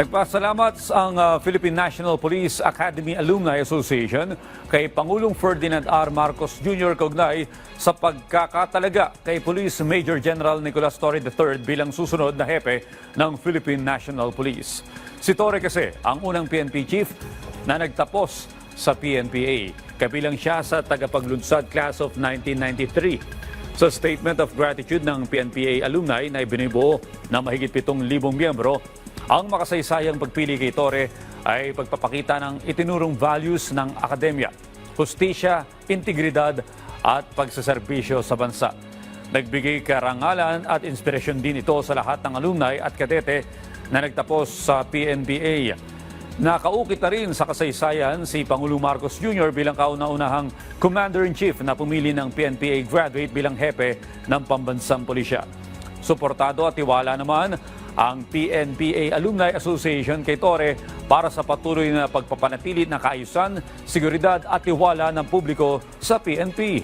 Nagpasalamat ang ah, Philippine National Police Academy Alumni Association kay Pangulong Ferdinand R. Marcos Jr. kaugnay sa pagkakatalaga kay Police Major General Nicolas Torre III bilang susunod na hepe ng Philippine National Police. Si Torre kasi ang unang PNP chief na nagtapos sa PNPA. Kabilang siya sa tagapaglunsad class of 1993. Sa statement of gratitude ng PNPA alumni na ibinubuo na mahigit 7,000 miyembro, ang makasaysayang pagpili kay Torre ay pagpapakita ng itinurong values ng akademya, hustisya, integridad at pagsaserbisyo sa bansa. Nagbigay karangalan at inspirasyon din ito sa lahat ng alumni at kadete na nagtapos sa PNPA. Nakaukit na rin sa kasaysayan si Pangulong Marcos Jr. bilang kauna-unahang Commander-in-Chief na pumili ng PNPA graduate bilang hepe ng pambansang pulisya. Suportado at tiwala naman ang PNPA Alumni Association kay Torre para sa patuloy na pagpapanatili ng kaayusan, seguridad at tiwala ng publiko sa PNP.